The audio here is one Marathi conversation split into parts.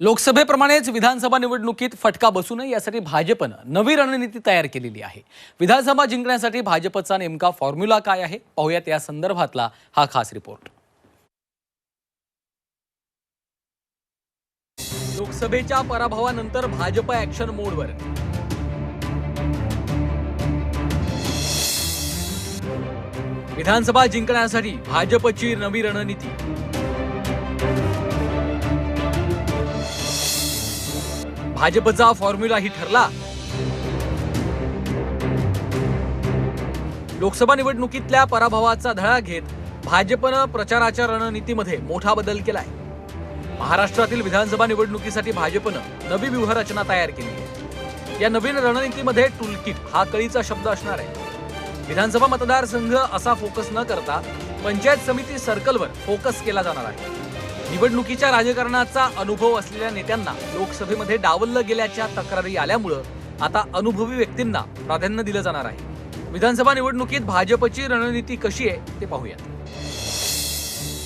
लोकसभेप्रमाणेच विधानसभा निवडणुकीत फटका बसू नये यासाठी भाजपनं नवी रणनीती तयार केलेली आहे. विधानसभा जिंकण्यासाठी भाजपचा नेमका फॉर्म्युला काय आहे? पाहूयात या संदर्भातला हा खास रिपोर्ट लोकसभेच्या पराभवानंतर भाजप ऍक्शन मोडवर विधानसभा जिंकण्यासाठी भाजपची नवी रणनीती. भाजपचा फॉर्म्युलाही ठरला. लोकसभा निवडणुकीतल्या पराभवाचा धडा घेत भाजपनं प्रचाराच्या रणनीतीमध्ये मोठा बदल केलाय. महाराष्ट्रातील विधानसभा निवडणुकीसाठी भाजपनं नवी व्यूहरचना तयार केली या नवीन रणनीतीमध्ये टूलकिट हा कळीचा शब्द असणार आहे. विधानसभा मतदारसंघ असा फोकस न करता पंचायत समिती सर्कलवर फोकस केला जाणार आहे. निवडणुकीच्या राजकारणाचा अनुभव असलेल्या नेत्यांना लोकसभेमध्ये डावललं गेल्याच्या तक्रारी आल्यामुळं आता अनुभवी व्यक्तींना प्राधान्य दिलं जाणार आहे. विधानसभा निवडणुकीत भाजपची रणनीती कशी आहे ते पाहूयात.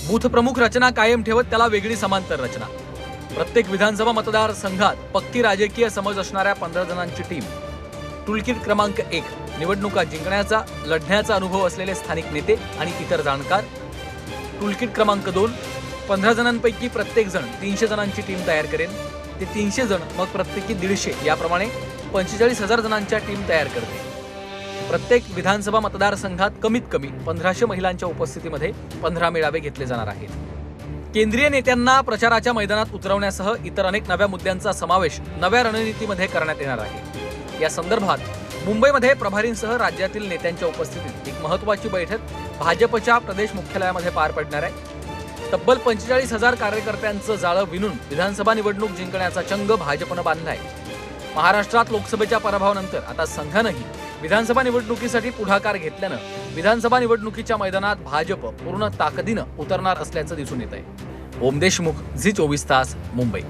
बूथ प्रमुख रचना कायम ठेवत त्याला वेगळी समांतर रचना. प्रत्येक विधानसभा मतदारसंघात पक्की राजकीय समज असणाऱ्या पंधरा जणांची टीम. टूलकिट क्रमांक एक निवडणुका जिंकण्याचा लढण्याचा अनुभव असलेले स्थानिक नेते आणि इतर जाणकार. टूलकिट क्रमांक दोन पंधरा जणांपैकी प्रत्येक जण तीनशे जणांची टीम तयार करेल. ते तीनशे जण मग प्रत्येकी दीडशे याप्रमाणे पंचेचाळीस हजार जणांच्या टीम तयार करते प्रत्येक विधानसभा मतदारसंघात कमीत कमी पंधराशे महिलांच्या उपस्थितीमध्ये पंधरा मेळावे घेतले जाणार आहेत. केंद्रीय नेत्यांना प्रचाराच्या मैदानात उतरवण्यासह इतर अनेक नव्या मुद्द्यांचा समावेश नव्या रणनीतीमध्ये करण्यात येणार आहे. या संदर्भात मुंबईमध्ये प्रभारींसह राज्यातील नेत्यांच्या उपस्थितीत एक महत्वाची बैठक भाजपच्या प्रदेश मुख्यालयामध्ये पार पडणार आहे. तब्बल पंचेचाळीस हजार कार्यकर्त्यांचं जाळं विणून विधानसभा निवडणूक जिंकण्याचा चंग भाजपनं बांधलाय. महाराष्ट्रात लोकसभेच्या पराभवानंतर आता संघानंही विधानसभा निवडणुकीसाठी पुढाकार घेतल्यानं विधानसभा निवडणुकीच्या मैदानात भाजप पूर्ण ताकदीनं उतरणार असल्याचं दिसून येत आहे ओम देशमुख झी चोवीस तास मुंबई.